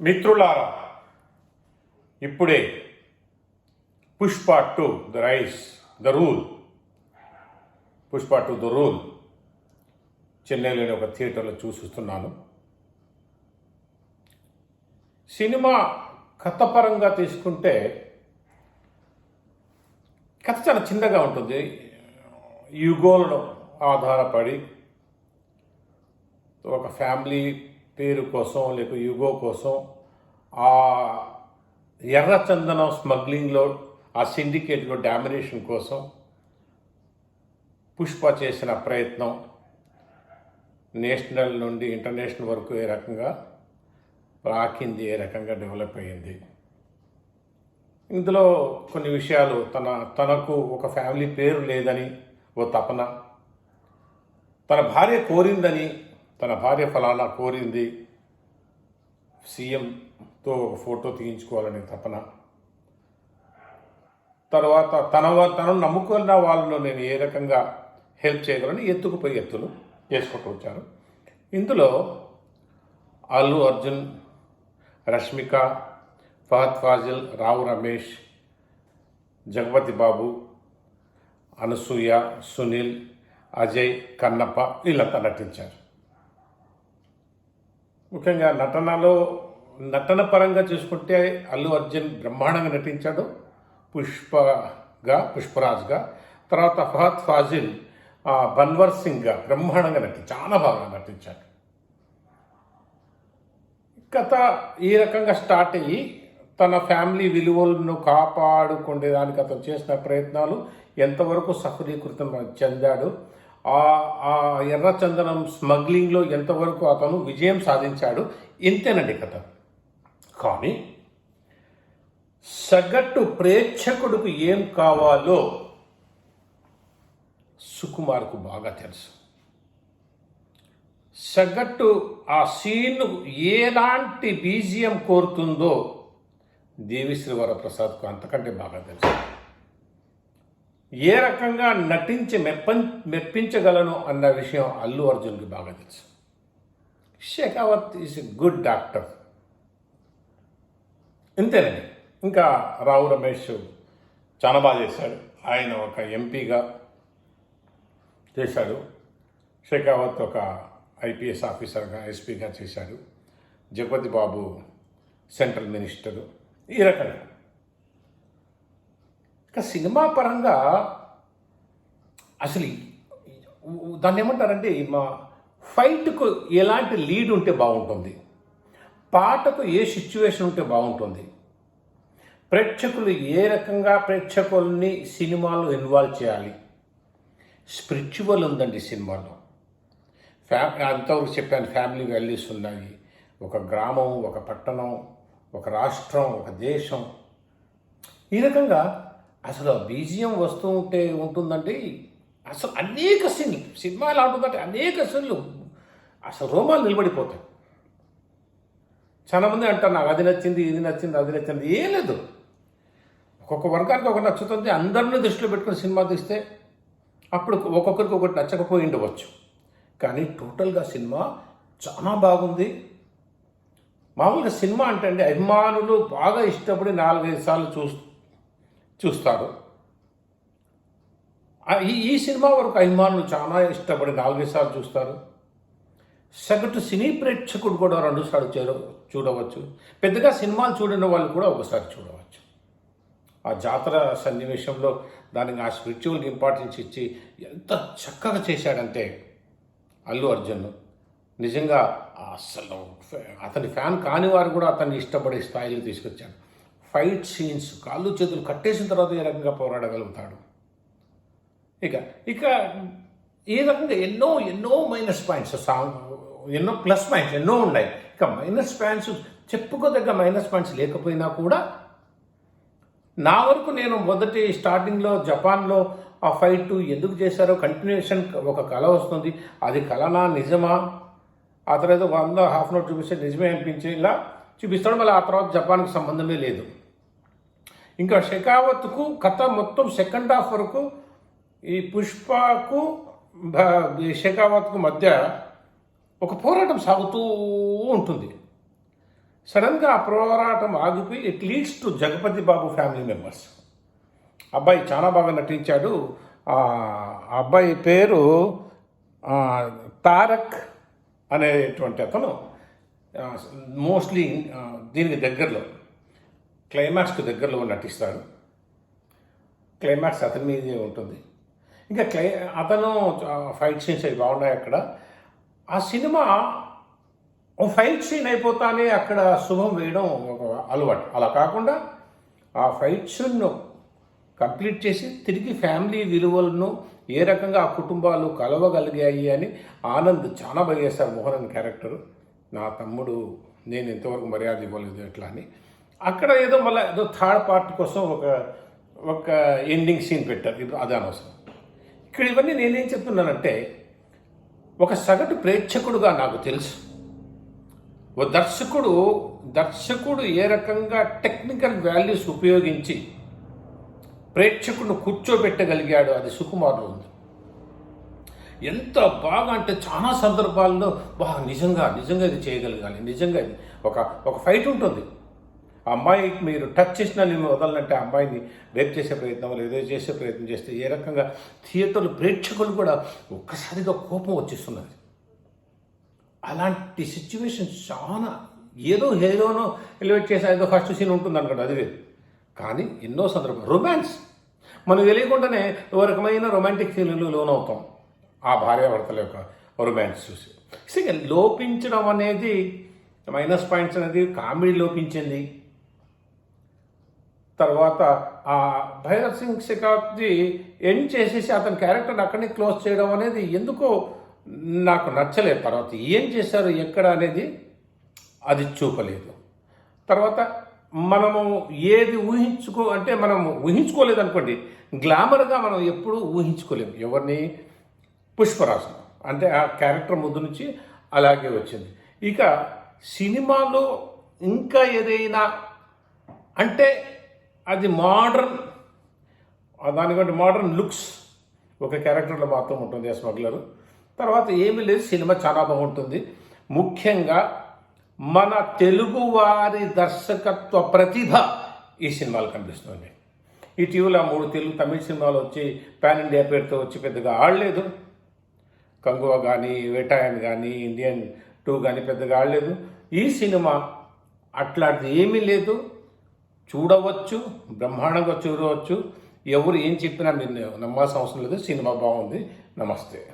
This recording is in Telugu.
మిత్రులారా ఇప్పుడే Pushpa two the rise the rule. Pushpa two the rule. చెన్నైలోని ఒక థియేటర్లో చూసిస్తున్నాను. సినిమా కథపరంగా తీసుకుంటే కథ చాలా చిన్నగా ఉంటుంది. యుగోలను ఆధారపడి ఒక ఫ్యామిలీ పేరు కోసం లేక యుగో కోసం ఆ ఎర్రచందనం స్మగ్లింగ్లో ఆ సిండికేట్లో డామినేషన్ కోసం పుష్ప చేసిన ప్రయత్నం నేషనల్ నుండి ఇంటర్నేషనల్ వరకు ఏ రకంగా రాకింది ఏ రకంగా డెవలప్ అయ్యింది. ఇందులో కొన్ని విషయాలు తన తనకు ఒక ఫ్యామిలీ పేరు లేదని ఓ తపన. తన భార్య కోరిందని తన భార్య ఫలానా కోరింది. సీఎంతో ఒక ఫోటో తీయించుకోవాలనే తపన. తర్వాత తన తనను నమ్ముకున్న వాళ్ళను నేను ఏ రకంగా హెల్ప్ చేయగలను? ఎత్తుకుపోయి ఎత్తులు చేసుకుంటూ వచ్చారు. ఇందులో అల్లు అర్జున్ రష్మిక ఫహద్ ఫాజిల్ రావు రమేష్ జగపతి బాబు అనసూయ సునీల్ అజయ్ కన్నప్ప వీళ్ళంతా నటించారు. ముఖ్యంగా నటనలో నటన పరంగా చూసుకుంటే అల్లు అర్జున్ బ్రహ్మాండంగా నటించాడు. పుష్పగా పుష్పరాజ్గా. తర్వాత ఫహద్ ఫాజిల్ బన్వర్ సింగ్గా బ్రహ్మాండంగా నటి చాలా బాగా నటించాడు. కథ ఈ రకంగా స్టార్ట్ అయ్యి తన ఫ్యామిలీ విలువలను కాపాడుకునేదానికి అతను చేసిన ప్రయత్నాలు ఎంతవరకు సఫలీకృతం చెందాడు. ఆ ఆ ఎర్రచందనం స్మగ్లింగ్లో ఎంతవరకు అతను విజయం సాధించాడు? ఇంతేనండి కథ. కానీ సగటు ప్రేక్షకుడికి ఏం కావాలో సుకుమార్కు బాగా తెలుసు. సగటు ఆ సీన్ ఎలాంటి బీజియం కోరుతుందో దేవిశ్రీ వరప్రసాద్కు అంతకంటే బాగా తెలుసు. ఏ రకంగా నటించి మెప్పం మెప్పించగలను అన్న విషయం అల్లు అర్జున్కి బాగా తెలుసు. Shekhawat is a good doctor. ఇంతేనండి. ఇంకా రావు రమేష్ చాలా బాగా చేశాడు. ఆయన ఒక ఎంపీగా చేశాడు. షెకావత్ ఒక ఐపీఎస్ ఆఫీసర్గా ఎస్పీగా చేశాడు. Jagapathi Babu central minister. ఈ రకంగా. ఇక సినిమా పరంగా అసలు దాన్ని ఏమంటారంటే మా ఫైట్కు ఎలాంటి లీడ్ ఉంటే బాగుంటుంది? పాటకు ఏ సిచ్యువేషన్ ఉంటే బాగుంటుంది? ప్రేక్షకులు ఏ రకంగా ప్రేక్షకుల్ని సినిమాలో ఇన్వాల్వ్ చేయాలి? స్పిరిచువల్ ఉందండి సినిమాలో. ఫ్యా అంతవరకు చెప్పాను ఫ్యామిలీ వాల్యూస్ ఉన్నాయి. ఒక గ్రామం ఒక పట్టణం ఒక రాష్ట్రం ఒక దేశం. ఈ రకంగా అసలు బీజియం వస్తూ ఉంటే ఉంటుందంటే అసలు అనేక సీన్లు. సినిమా ఎలా ఉంటుందంటే అనేక సీన్లు. అసలు రోమాలు నిలబడిపోతాయి. చాలామంది అంటారు నాకు అది నచ్చింది ఇది నచ్చింది అది నచ్చింది. ఏం లేదు. ఒక్కొక్క వర్గానికి ఒకటి నచ్చుతుంది. అందరిని దృష్టిలో పెట్టుకుని సినిమా తీస్తే అప్పుడు ఒక్కొక్కరికి ఒకటి నచ్చకపోయి ఉండవచ్చు. కానీ టోటల్గా సినిమా చాలా బాగుంది. మామూలుగా సినిమా అంటే అండి అభిమానులు బాగా ఇష్టపడి నాలుగైదు సార్లు చూస్తూ చూస్తారు ఈ ఈ సినిమా వరకు అభిమానులు చాలా ఇష్టపడి నాలుగేసార్లు చూస్తారు. సగటు సినీ ప్రేక్షకుడు కూడా రెండు సార్లు చేర చూడవచ్చు. పెద్దగా సినిమాలు చూడని వాళ్ళు కూడా ఒకసారి చూడవచ్చు. ఆ జాతర సన్నివేశంలో దానికి ఆ స్పిరిచువల్కి ఇంపార్టెన్స్ ఇచ్చి ఎంత చక్కగా చేశాడంటే అల్లు అర్జున్ నిజంగా అసలు అతని ఫ్యాన్ కాని వారు కూడా అతన్ని ఇష్టపడే స్థాయిలో తీసుకొచ్చాడు ఫైట్ సీన్స్ కాళ్ళు చేతులు కట్టేసిన తర్వాత ఏ రకంగా పోరాడగలుగుతాడు? ఇక ఇక ఈ రకంగా ఎన్నో ఎన్నో మైనస్ పాయింట్స్ సాంగ్ ఎన్నో ప్లస్ పాయింట్స్ ఎన్నో ఉన్నాయి. ఇక మైనస్ పాయింట్స్ చెప్పుకోదగ్గ మైనస్ పాయింట్స్ లేకపోయినా కూడా నా వరకు నేను మొదటి స్టార్టింగ్లో జపాన్లో ఆ ఫైట్ ఎందుకు చేశారో కంటిన్యూషన్ ఒక కళ వస్తుంది. అది కళనా నిజమా? ఆ తర్వాత వంద హాఫ్ అన్ అవర్ చూపిస్తే నిజమే అనిపించేలా చూపిస్తాడు. మళ్ళీ ఆ తర్వాత జపాన్కి సంబంధమే లేదు. ఇంకా షెకావత్కు కథ మొత్తం సెకండ్ హాఫ్ వరకు ఈ పుష్పకు భ- ఈ షెకావత్కు మధ్య ఒక పోరాటం సాగుతూ ఉంటుంది. సడన్గా ఆ పోరాటం ఆగిపోయి it leads to Jagapathi Babu family members అబ్బాయి చాలా బాగా నటించాడు. ఆ అబ్బాయి పేరు తారక్ అనేటువంటి అతను మోస్ట్లీ దీనికి దగ్గరలో. క్లైమాక్స్కి దగ్గరలో నటిస్తాడు. క్లైమాక్స్ అతని మీదే ఉంటుంది. ఇంకా క్లై అతను ఫైట్ సీన్స్ అవి బాగున్నాయి అక్కడ. ఆ సినిమా ఓ ఫైట్ సీన్ అయిపోతానే అక్కడ శుభం వేయడం ఒక అలవాటు. అలా కాకుండా ఆ ఫైట్ సీన్ను కంప్లీట్ చేసి తిరిగి ఫ్యామిలీ విలువలను ఏ రకంగా ఆ కుటుంబాలు కలవగలిగాయి అని ఆనంద్ చాలా బాగా చేశారు మోహన్ క్యారెక్టరు క్యారెక్టర్. నా తమ్ముడు నేను ఇంతవరకు మర్యాద ఇవ్వలేదు ఎట్లా అని. అక్కడ ఏదో మళ్ళీ ఏదో థర్డ్ పార్ట్ కోసం ఒక ఒక ఎండింగ్ సీన్ పెట్టారు. ఇప్పుడు అది అనవసరం. ఇక్కడ ఇవన్నీ నేనేం చెప్తున్నానంటే ఒక సగటు ప్రేక్షకుడుగా నాకు తెలుసు. ఓ దర్శకుడు దర్శకుడు ఏ రకంగా టెక్నికల్ వాల్యూస్ ఉపయోగించి ప్రేక్షకుడు కూర్చోబెట్టగలిగాడు అది సుకుమార్లో ఉంది. ఎంత బాగా అంటే చాలా సందర్భాల్లో బాగా నిజంగా నిజంగా ఇది చేయగలగాలి. నిజంగా ఒక ఒక ఫైట్ ఉంటుంది. ఆ అమ్మాయికి మీరు టచ్ చేసినా నేను వదలనంటే ఆ అమ్మాయిని రేప్ చేసే ప్రయత్నం ఏదో చేసే ప్రయత్నం చేస్తే ఏ రకంగా థియేటర్లు ప్రేక్షకులు కూడా ఒక్కసారిగా కోపం వచ్చేస్తున్నది అలాంటి సిచ్యువేషన్ చాలా ఏదో హీరోనో ఎలివేట్ చేసే ఏదో ఫస్ట్ సీన్ ఉంటుంది అనుకోండి అది వేరు. కానీ ఎన్నో సందర్భాలు రొమాన్స్ మనం తెలియకుండానే ఓ రకమైన రొమాంటిక్ ఫీలింగ్లు లోనవుతాం. ఆ భార్యాభర్తల యొక్క రొమాన్స్ చూసి. సో ఇక లోపించడం అనేది మైనస్ పాయింట్స్ అనేది కామెడీ లోపించింది. తర్వాత ఆ భైరవ్ సింగ్ షెకావత్జీ ఎండ్ చేసేసి అతని క్యారెక్టర్ని అక్కడిని క్లోజ్ చేయడం అనేది ఎందుకో నాకు నచ్చలేదు. తర్వాత ఏం చేశారు ఎక్కడ అనేది అది చూపలేదు. తర్వాత మనము ఏది ఊహించుకో అంటే మనం ఊహించుకోలేదు అనుకోండి గ్లామర్గా మనం ఎప్పుడూ ఊహించుకోలేము ఎవరిని? పుష్పరాజు అంటే ఆ క్యారెక్టర్ ముందు నుంచి అలాగే వచ్చింది. ఇక సినిమాలో ఇంకా ఏదైనా అంటే అది మోడర్న్ దానికంటే మోడర్న్ లుక్స్ ఒక క్యారెక్టర్లో మాత్రం ఉంటుంది ఆ స్మగ్లరు తర్వాత ఏమీ లేదు సినిమా చాలా బాగుంటుంది. ముఖ్యంగా మన తెలుగువారి దర్శకత్వ ప్రతిభ ఈ సినిమాలు కనిపిస్తుంది. ఇటీవల మూడు తెలుగు తమిళ సినిమాలు వచ్చి పాన్ ఇండియా పేరుతో వచ్చి పెద్దగా ఆడలేదు. కంగువ కానీ వేటాయన్ కానీ ఇండియన్ టూ కానీ పెద్దగా ఆడలేదు. ఈ సినిమా అట్లాంటిది ఏమీ లేదు. చూడవచ్చు బ్రహ్మాండంగా చూడవచ్చు. ఎవరు ఏం చెప్పినా మీరు నమ్మాల్సిన అవసరం లేదు. సినిమా బాగుంది. నమస్తే.